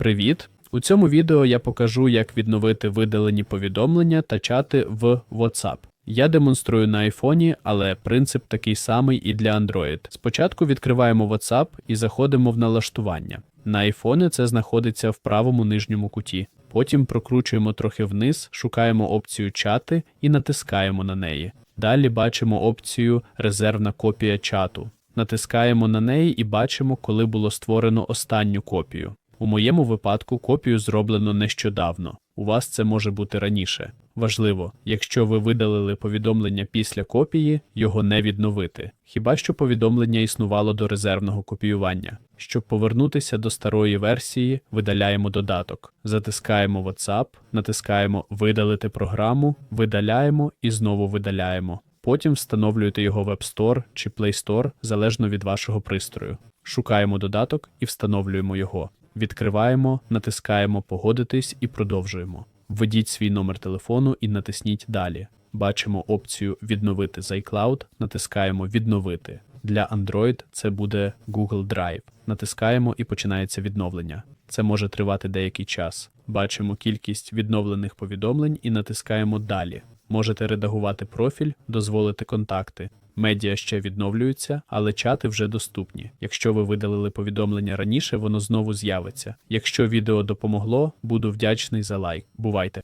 Привіт! У цьому відео я покажу, як відновити видалені повідомлення та чати в WhatsApp. Я демонструю на айфоні, але принцип такий самий і для Android. Спочатку відкриваємо WhatsApp і заходимо в налаштування. На айфони це знаходиться в правому нижньому куті. Потім прокручуємо трохи вниз, шукаємо опцію чати і натискаємо на неї. Далі бачимо опцію Резервна копія чату. Натискаємо на неї і бачимо, коли було створено останню копію. У моєму випадку копію зроблено нещодавно. У вас це може бути раніше. Важливо, якщо ви видалили повідомлення після копії, його не відновити. Хіба що повідомлення існувало до резервного копіювання. Щоб повернутися до старої версії, видаляємо додаток, затискаємо WhatsApp, натискаємо Видалити програму, видаляємо і знову видаляємо. Потім встановлюєте його в App Store чи Play Store залежно від вашого пристрою. Шукаємо додаток і встановлюємо його. Відкриваємо, натискаємо Погодитись і продовжуємо. Введіть свій номер телефону і натисніть Далі. Бачимо опцію Відновити з iCloud, натискаємо Відновити. Для Android це буде Google Drive. Натискаємо і починається відновлення. Це може тривати деякий час. Бачимо кількість відновлених повідомлень і натискаємо Далі. Можете редагувати профіль, дозволити контакти. Медіа ще відновлюються, але чати вже доступні. Якщо ви видалили повідомлення раніше, воно знову з'явиться. Якщо відео допомогло, буду вдячний за лайк. Бувайте!